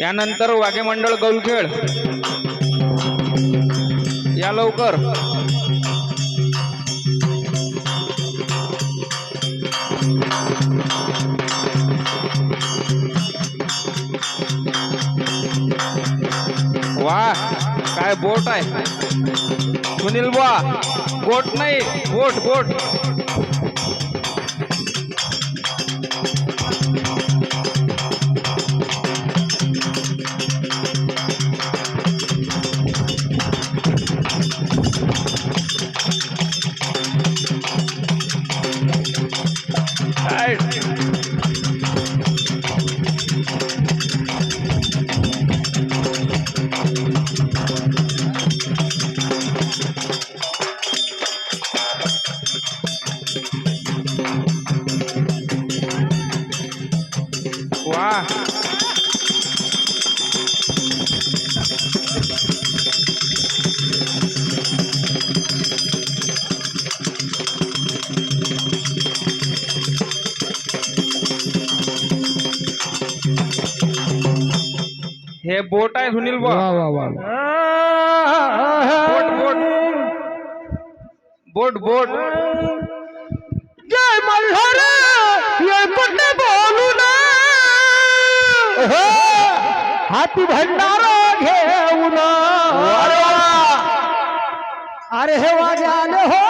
यानंतर वाघेमंडळ मंडळ या लवकर. वा काय बोट आहे. सुनील बुवा बोट नाही बोट बोट. वा हे बोट आहे सुनील वा बुवा वा वा. बोट बोट. बोट बोट. जय मल्हार बोलून हाती भंडारा घेऊन अरे हे वागे आले हो.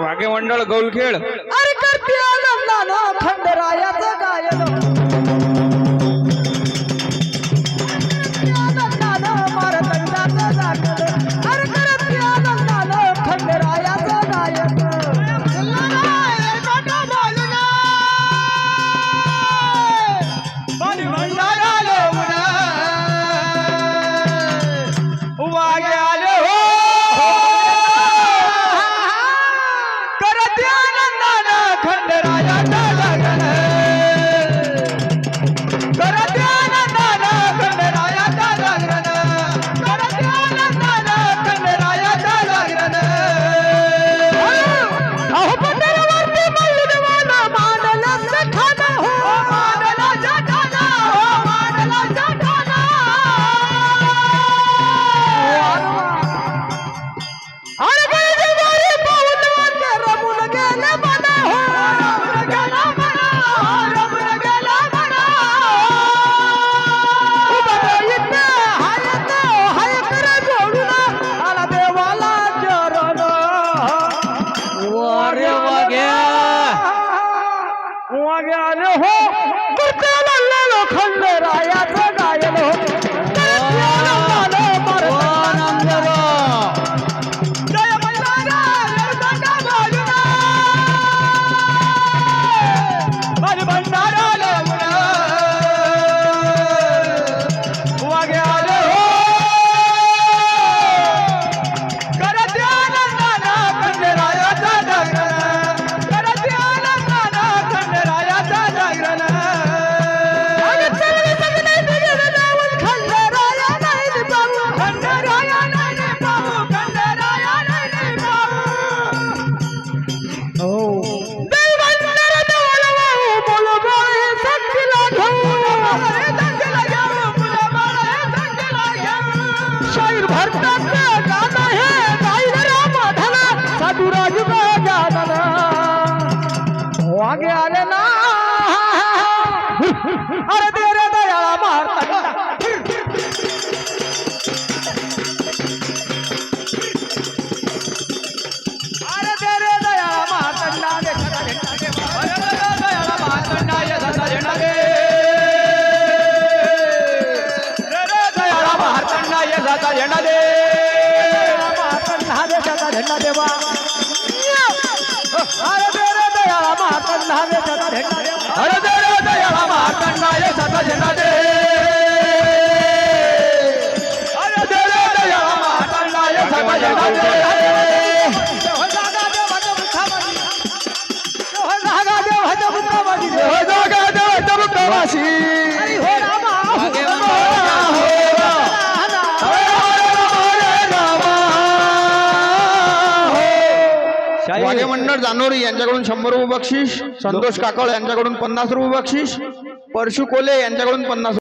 वागे मंडळ गौलखेळ. अरे करते आनंदानं खंडरायाचं गायन. পাগল হো আরে కన్నావే సత జెండాదే హర జయ జయ రామ కన్నాయ సత జెండాదే హర జయ జయ రామ కన్నాయ సత జెండాదే हो. जानोरी यांच्याकडून शंभर रुपये बक्षीस संतोष काकळ यांच्याकडून पन्नास रुपये बक्षीस परशु कोले यांच्याकडून पन्नास